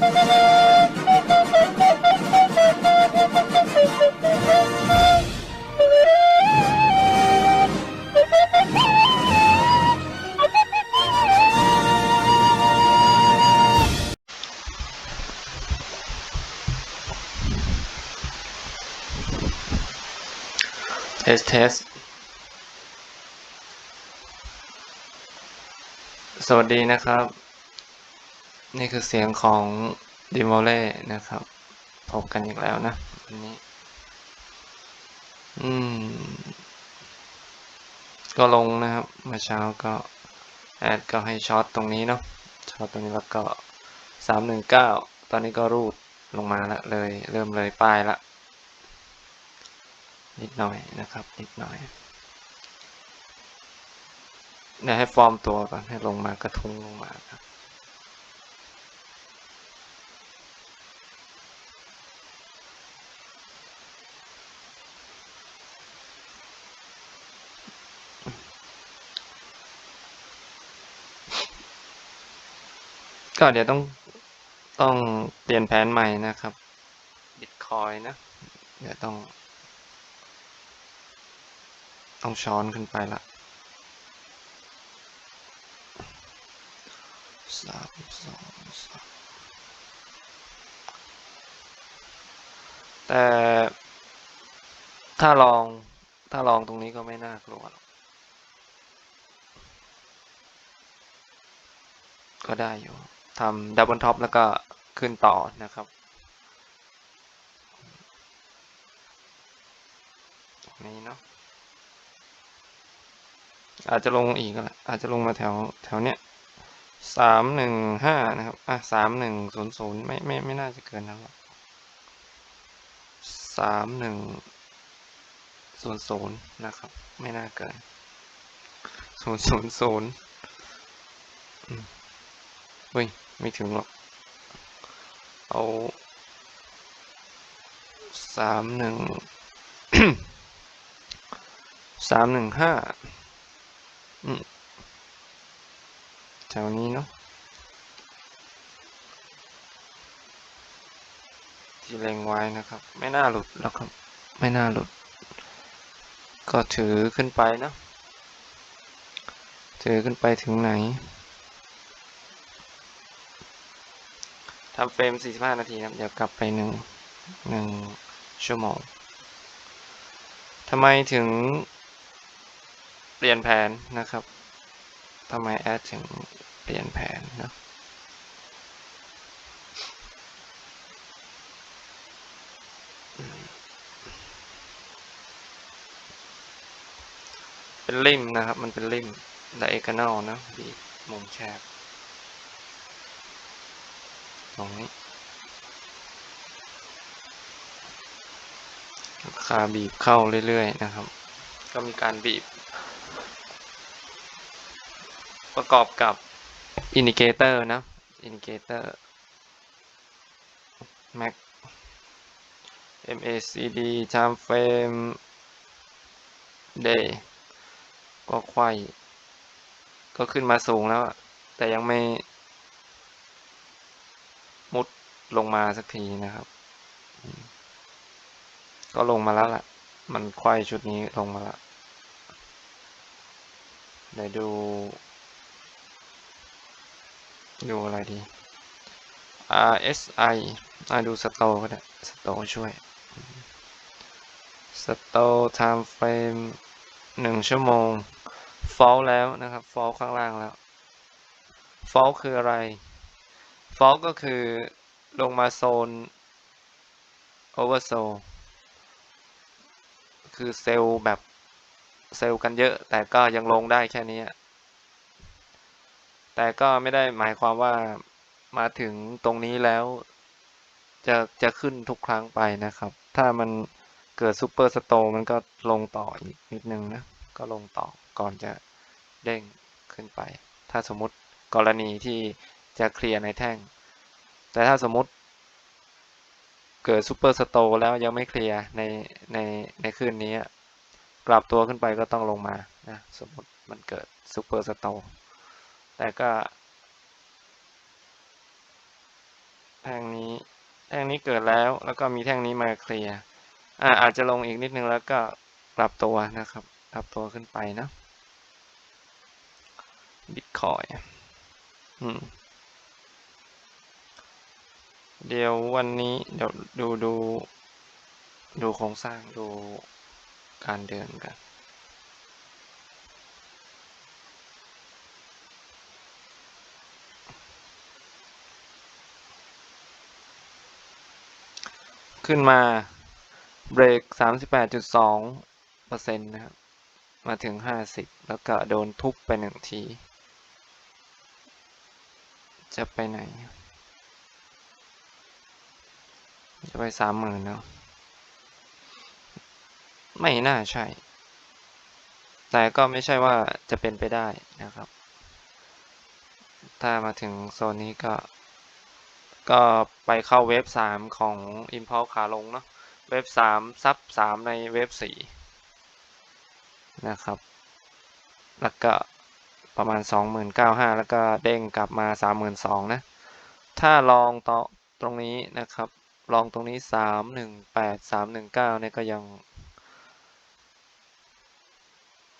เทสเทส สวัสดีนะครับ นี่คือเสียงของดิโมเล่นะครับ พบกันอีกแล้วนะวันนี้ อืม ก็ลงนะครับเมื่อเช้าก็แอดก็ให้ช็อตตรงนี้เนาะช็อตตรงนี้แล้วก็สามหนึ่งเก้าตอนนี้ก็รูดลงมาละเลย เริ่มเลยป้ายละ นิดหน่อยนะครับ นิดหน่อยเดี๋ยให้ฟอร์มตัวก่อนให้ลงมากระทุ้งลงมาครับ ก็เดี๋ยวต้องต้องเปลี่ยนแผนใหม่นะครับบิตคอยนะ เดี๋ยวต้อง ต้องช้อนขึ้นไปละสามสองสามแต่ถ้าลองถ้าลองตรงนี้ก็ไม่น่ากลัว ก็ได้อยู่ ทำดับเบิลท็อปแล้วก็ขึ้นต่อนะครับนี้เนาะอาจจะลงอีกก็แหละอาจจะลงมาแถวแถวเนี้ยสามหนึ่งห้านะครับ อะสามหนึ่งศูนย์ศูนย์ไม่ไม่ไม่น่าจะเกินนั้นหรอกสามหนึ่งศูนย์ศูนย์นะครับ ไม่น่าเกินศูนย์ศูนย์ศูนย์อืมเฮ้ย ไม่ถึงหรอก เอาสามหนึ่งสามหนึ่งห้าอืมแถวนี้เนาะที่เล็งไว้นะครับ ไม่น่าหลุดแล้วครับ ไม่น่าหลุด ก็ถือขึ้นไปเนะ ถือขึ้นไปถึงไหน ทำเฟรม 45 นาทีนะเดี๋ยวกลับไปหนึ่งหนึ่งชั่วโมงทำไมถึงเปลี่ยนแผนนะครับทำไมแอดถึงเปลี่ยนแผนเนะเป็นริมนะครับ มันเป็นริมไดเอ g น n ลนะบีมุมแคบ ตรงนี้ราคาบีบเข้าเรื่อยๆนะครับ ก็มีการบีบ ประกอบกับอินดิเคเตอร์นะ อินดิเคเตอร์ Mac MACD time frame day ก็ไขว้ก็ขึ้นมาสูงแล้ว แต่ยังไม่ มุดลงมาสักทีนะครับ ก็ลงมาแล้วล่ะ มันไขว้ชุดนี้ลงมาแล้วเดี๋ยวดู ดูอะไรดี RSI อาดูสโตก็ได้สโตช่วยสโต time frame หนึ่งชั่วโมง f a l แล้วนะครับ f a l ข้างล่างแล้ว fall คืออะไร fall ก็คือลงมาโซน oversold คือเซลล์แบบเซลล์กันเยอะแต่ก็ยังลงได้แค่นี้ แต่ก็ไม่ได้หมายความว่ามาถึงตรงนี้แล้ว จะจะขึ้นทุกครั้งไปนะครับ ถ้ามันเกิดซูเปอร์สโตมันก็ลงต่ออีกนิดนึงนะ ก็ลงต่อก่อนจะเด้งขึ้นไป ถ้าสมมติกรณีที่ จะเคลียร์ในแท่ง แต่ถ้าสมมติเกิดซูเปอร์สโตแล้วยังไม่เคลียร์ในในในคืนนี้ กลับตัวขึ้นไปก็ต้องลงมานะสมมติมันเกิดซูเปอร์สโตแต่ก็แท่งนี้แท่งนี้เกิดแล้วแล้วก็มีแท่งนี้มาเคลียร์อ่าอาจจะลงอีกนิดนึงแล้วก็ปรับตัวนะครับปรับตัวขึ้นไปนะบิตคอยอืม เดี๋ยววันนี้เดี๋ยวดูดูดูโครงสร้างดูการเดินกัน ขึ้นมาเบรก 38.2เปอร์เซ็นต์นะครับ มาถึง 50 แล้วก็โดนทุบไปหนึ่งที จะไปไหน จะไปสามหมื่นเนาะไม่น่าใช่ แต่ก็ไม่ใช่ว่าจะเป็นไปได้นะครับ ถ้ามาถึงโซนนี้ก็ ก็ไปเข้าเว็บสามของ Impulse ขาลงเนาะ เว็บสามซับสามในเว็บสี่นะครับ แล้วก็ประมาณสองหมื่นเก้าห้าแล้วก็เด้งกลับมาสามหมื่นสองนะ ถ้าลองต่อตรงนี้นะครับ ลองตรงนี้สามหนึ่งแปดสามหนึ่งเก้าเนี่ยก็ยัง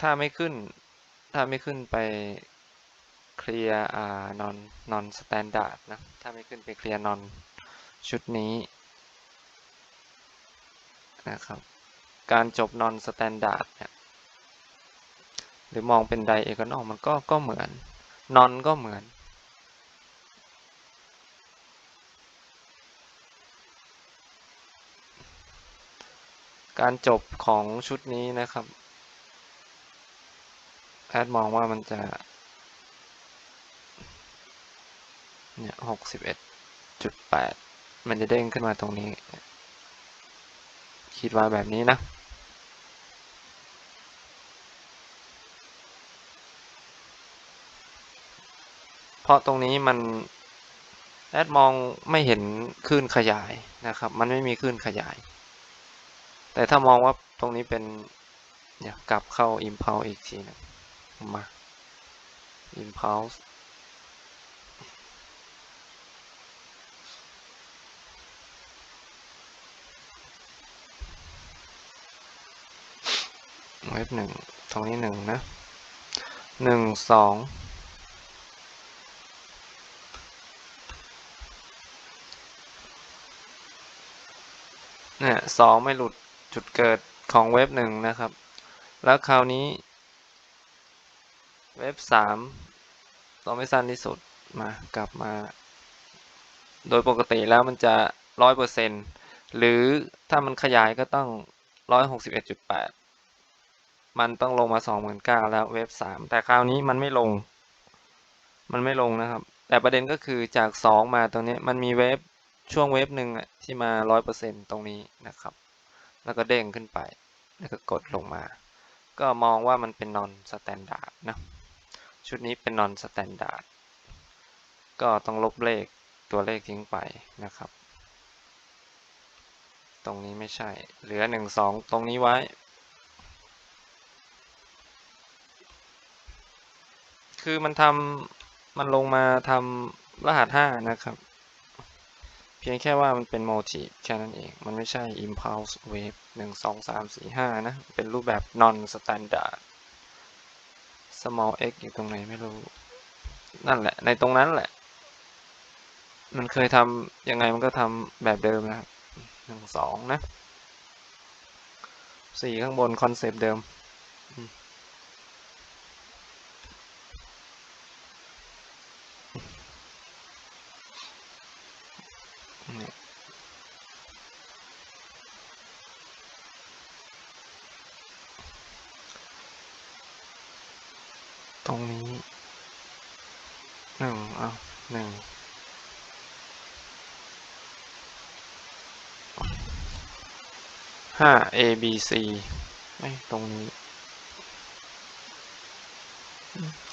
ถ้าไม่ขึ้น ถ้าไม่ขึ้นไปเคลียร์อ่านอนนอนสแตนดาร์ดนะ ถ้าไม่ขึ้นไปเคลียร์นอนชุดนี้นะครับ การจบนอนสแตนดาร์ดเนี่ยหรือมองเป็นไดเอกนอกมันก็ก็เหมือนนอนก็เหมือน การจบของชุดนี้นะครับ แอดมองว่ามันจะ เนี่ยหกสิบเอ็ดจุดแปดมันจะเด้งขึ้นมาตรงนี้ คิดว่าแบบนี้นะเพราะตรงนี้มันแอดมองไม่เห็นคลื่นขยายนะครับ มันไม่มีคลื่นขยาย แต่ถ้ามองว่าตรงนี้เป็นเนี่ยกลับเข้า impulse อีกทีหนึงมา impulse เว็บหนึ่งตรงนี้หนึ่งนะหนึ่งสองเนี่ยสองไม่หลุด จุดเกิดของเว็บหนึ่งนะครับ แล้วคราวนี้ เว็บสามต้องไม่สั้นที่สุดมากลับมา โดยปกติแล้วมันจะร้อยเปอร์เซ็นหรือถ้ามันขยายก็ต้องร้อยหกสิบเอ็ดจุดแปดมันต้องลงมาสองหมื่นเก้าแล้วเว็บสามแต่คราวนี้มันไม่ลง มันไม่ลงนะครับ แต่ประเด็นก็คือจากสองมาตรงนี้มันมีเว็บช่วงเว็บหนึ่งที่มาร้อยเปอร์เซ็นตรงนี้นะครับ แล้วก็เด้งขึ้นไป แล้วก็กดลงมา ก็มองว่ามันเป็นนอนสแตนดาร์ดนะ ชุดนี้เป็นนอนสแตนดาร์ดก็ต้องลบเลขตัวเลขทิ้งไปนะครับ ตรงนี้ไม่ใช่ เหลือหนึ่งสองตรงนี้ไว้ คือมันทำมันลงมาทำรหัสห้านะครับ เพียงแค่ว่ามันเป็นโมทีฟแค่นั้นเอง มันไม่ใช่ impulse wave หนึ่งสองสามสี่ห้านะ เป็นรูปแบบ non standard small x อยู่ตรงไหนไม่รู้ นั่นแหละ ในตรงนั้นแหละ มันเคยทำยังไงมันก็ทำแบบเดิมนะครับหนึ่งสองนะสี่ข้างบนคอนเซปต์เดิม เนี่ยตรงนี้หนึ่งเอาหนึ่ง ห้า A B C ไม่ตรงนี้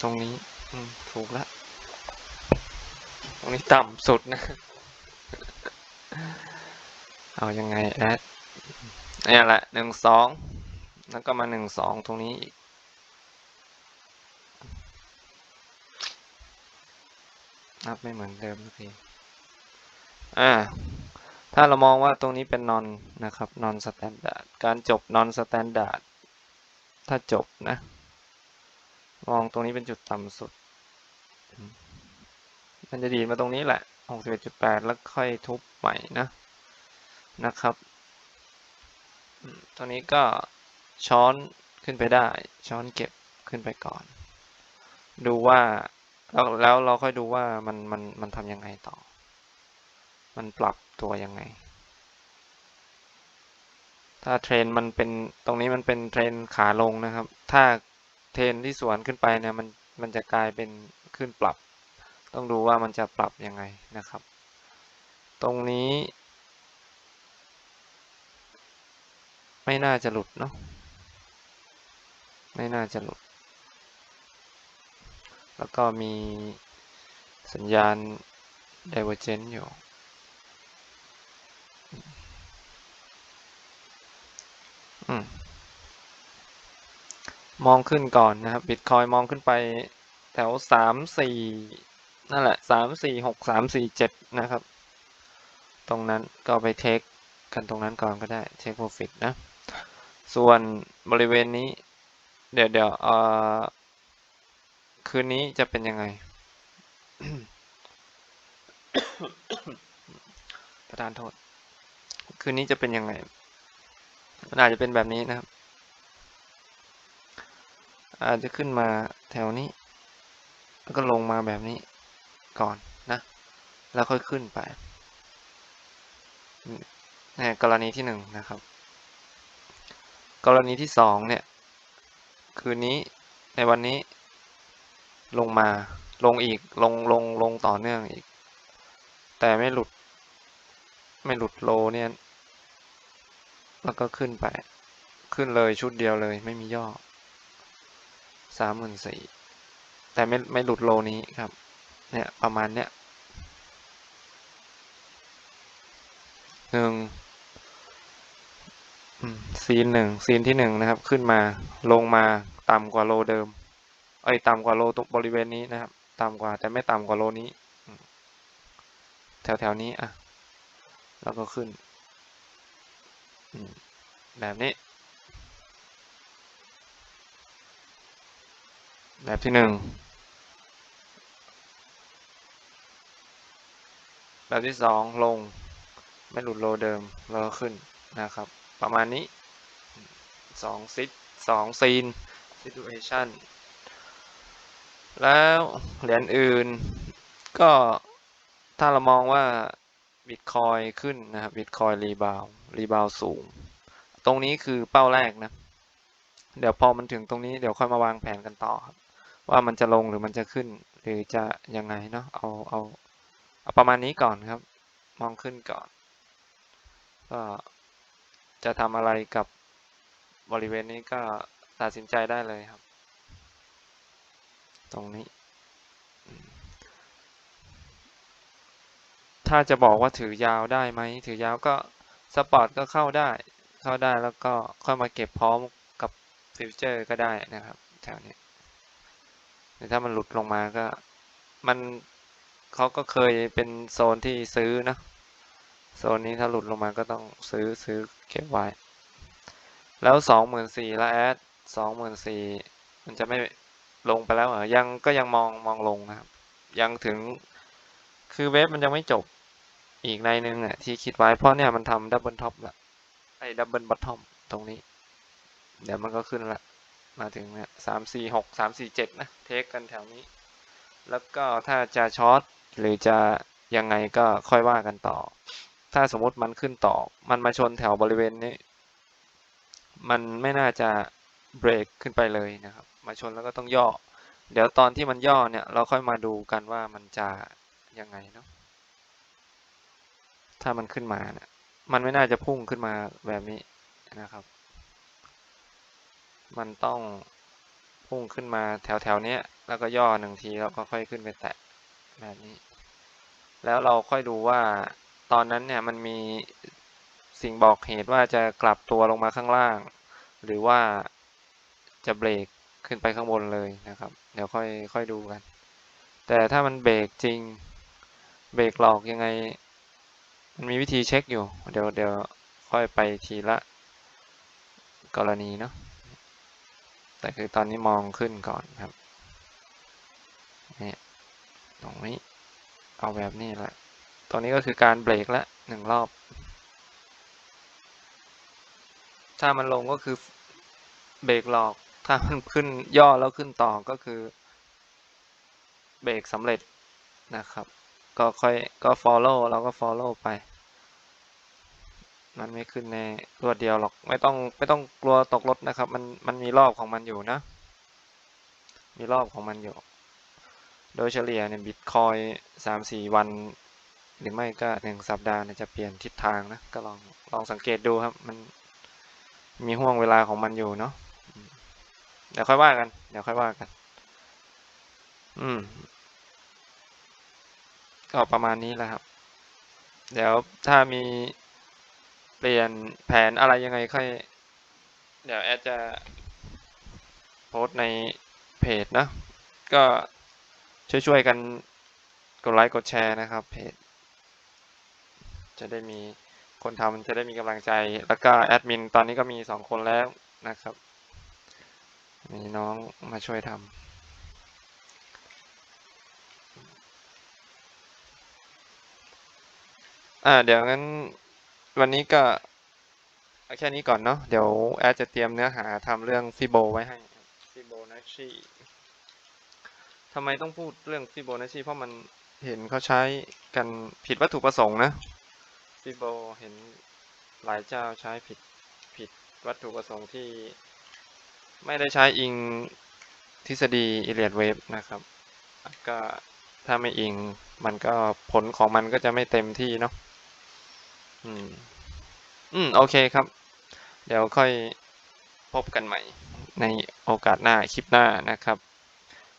ตรงนี้ถูกแล้ว ตรงนี้ต่ำสุดนะ เอายังไงแอดนี่แหละหนึ่งสองแล้วก็มาหนึ่งสองตรงนี้อีกนับไม่เหมือนเดิมสักทีอ่า ถ้าเรามองว่าตรงนี้เป็น non นะครับ non standard การจบ non standard ถ้าจบนะ มองตรงนี้เป็นจุดต่ำสุด มันจะดีดมาตรงนี้แหละ 61.8 แล้วค่อยทุบใหม่นะ นะครับ ตรงนี้ก็ช้อนขึ้นไปได้ ช้อนเก็บขึ้นไปก่อน ดูว่าแล้วแล้วเราค่อยดูว่ามันมันมันทำยังไงต่อ มันปรับ ตัวยังไง ถ้าเทรนมันเป็นตรงนี้มันเป็นเทรนขาลงนะครับ ถ้าเทรนที่สวนขึ้นไปเนี่ยมันมันจะกลายเป็นขึ้นปรับ ต้องดูว่ามันจะปรับยังไงนะครับ ตรงนี้ ไม่น่าจะหลุดเนาะไม่น่าจะหลุด แล้วก็มีสัญญาณ divergent อยู่ มมองขึ้นก่อนนะครับบิตคอยมองขึ้นไปแถวสามสี่นั่นแหละสามสี่หกสามสี่เจ็ดนะครับ ตรงนั้นก็ไปเทคกันตรงนั้นก่อนก็ได้เทคโปรฟิตนะ ส่วนบริเวณนี้ เดี๋ยวเดี๋ยวเออคืนนี้จะเป็นยังไงประธานโทษ คืนนี้จะเป็นยังไง มันอาจจะเป็นแบบนี้นะครับ อาจจะขึ้นมาแถวนี้ แล้วก็ลงมาแบบนี้ก่อนนะ แล้วค่อยขึ้นไปนี่กรณีที่หนึ่งนะครับ กรณีที่สองเนี่ย คืนนี้ในวันนี้ลงมาลงอีกลงลงลงต่อเนื่องอีก แต่ไม่หลุด ไม่หลุดโลเนี่ย แล้วก็ขึ้นไป ขึ้นเลยชุดเดียวเลยไม่มีย่อสามหมื่นสี่แต่ไม่ไม่หลุดโลนี้ครับ เนี่ยประมาณเนี้ยหนึ่งซีนหนึ่งซีนที่หนึ่งนะครับ ขึ้นมาลงมาต่ำกว่าโลเดิม เอ้ยต่ำกว่าโลตรงบริเวณนี้นะครับต่ำกว่าแต่ไม่ต่ำกว่าโลนี้ แถวแถวนี้อะ แล้วก็ขึ้น แบบนี้ แบบที่หนึ่งแบบที่สองลง ไม่หลุดโลเดิมแล้วก็ขึ้นนะครับ ประมาณนี้สองซิทสองซีน situation แล้วเหรียญอื่นก็ถ้าเรามองว่า บิตคอยขึ้นนะครับบิตคอยรีบาวรีบาวสูง ตรงนี้คือเป้าแรกนะ เดี๋ยวพอมันถึงตรงนี้เดี๋ยวค่อยมาวางแผนกันต่อครับ ว่ามันจะลงหรือมันจะขึ้น หรือจะยังไงเนาะเอาเอาเอาประมาณนี้ก่อนครับ มองขึ้นก่อน ก็จะทำอะไรกับบริเวณนี้ก็ตัดสินใจได้เลยครับ ตรงนี้ ถ้าจะบอกว่าถือยาวได้ไหมถือยาวก็สปอร์ตก็เข้าได้เข้าได้แล้วก็ค่อยมาเก็บพร้อมกับฟิวเจอร์ก็ได้นะครับแถวนี้แต่ถ้ามันหลุดลงมาก็มันเขาก็เคยเป็นโซนที่ซื้อนะโซนนี้ถ้าหลุดลงมาก็ต้องซื้อซื้อเก็บไว้ แล้วสองหมื่นสี่ล้วแอดสองหมื่นสี่มันจะไม่ลงไปแล้วเหรอยังก็ยังมองมองลงนะครับ ยังถึงคือเวฟมันยังไม่จบ อีกในหนึ่งอะที่คิดไว้เพราะเนี่ยมันทำดับเบิลท็อปละไอ้ดับเบิลบอททอมตรงนี้ เดี๋ยวมันก็ขึ้นละมาถึงเนี่ยสามสี่หกสามสี่เจ็ดนะ เทคกันแถวนี้ แล้วก็ถ้าจะช็อตหรือจะยังไงก็ค่อยว่ากันต่อ ถ้าสมมติมันขึ้นต่อ มันมาชนแถวบริเวณนี้ มันไม่น่าจะเบรกขึ้นไปเลยนะครับ มาชนแล้วก็ต้องย่อ เดี๋ยวตอนที่มันย่อเนี่ย เราค่อยมาดูกันว่ามันจะยังไงเนาะ ถ้ามันขึ้นมาเนี่ยมันไม่น่าจะพุ่งขึ้นมาแบบนี้นะครับ มันต้องพุ่งขึ้นมาแถวแถวนี้แล้วก็ย่อหนึ่งทีแล้วก็ค่อยขึ้นไปแตะแบบนี้ แล้วเราค่อยดูว่าตอนนั้นเนี่ยมันมีสิ่งบอกเหตุว่าจะกลับตัวลงมาข้างล่าง หรือว่าจะเบรกขึ้นไปข้างบนเลยนะครับ เดี๋ยวค่อยค่อยดูกัน แต่ถ้ามันเบรกจริง เบรกหลอกยังไง มันมีวิธีเช็คอยู่ เดี๋ยวเดี๋ยวค่อยไปทีละกรณีเนาะ แต่คือตอนนี้มองขึ้นก่อนครับ นี่ ตรงนี้ เอาแบบนี้แหละ ตรงนี้ก็คือการเบรกละหนึ่งรอบ ถ้ามันลงก็คือเบรกหลอก ถ้ามันขึ้นย่อแล้วขึ้นต่อก็คือ เบรกสำเร็จนะครับ ก็ค่อยก็ follow เราก็ follow ไป มันไม่ขึ้นในรวดเดียวหรอก ไม่ต้องไม่ต้องกลัวตกรถนะครับ มันมันมีรอบของมันอยู่นะ มีรอบของมันอยู่ โดยเฉลี่ยเนี่ยบิตคอยสามสี่วัน หรือไม่ก็หนึ่งสัปดาห์เนี่ยจะเปลี่ยนทิศทางนะ ก็ลองลองสังเกตดูครับ มันมีห่วงเวลาของมันอยู่เนาะ เดี๋ยวค่อยว่ากัน เดี๋ยวค่อยว่ากัน อืม ก็ประมาณนี้แหละครับ เดี๋ยวถ้ามี เปลี่ยนแผนอะไรยังไงค่อย เดี๋ยวแอดจะโพสในเพจนะ ก็ช่วยๆกันกดไลค์กดแชร์นะครับเพจ จะได้มีคนทำจะได้มีกำลังใจ แล้วก็แอดมินตอนนี้ก็มีสองคนแล้วนะครับ มีน้องมาช่วยทำอ่าเดี๋ยวงั้น วันนี้ก็เอาแค่นี้ก่อนเนาะเดี๋ยวแอดจะเตรียมเนื้อหาทำเรื่องฟิโบไว้ให้ฟิโบนัชชีทำไมต้องพูดเรื่องฟิโบนัชชีเพราะมันเห็นเขาใช้กันผิดวัตถุประสงค์นะฟิโบเห็นหลายเจ้าใช้ผิดผิดวัตถุประสงค์ที่ไม่ได้ใช้อิงทฤษฎีอิเลียดเวฟนะครับ ก็ถ้าไม่อิงมันก็ผลของมันก็จะไม่เต็มที่เนาะอืม อืม โอเคครับ เดี๋ยวค่อยพบกันใหม่ในโอกาสหน้าคลิปหน้านะครับ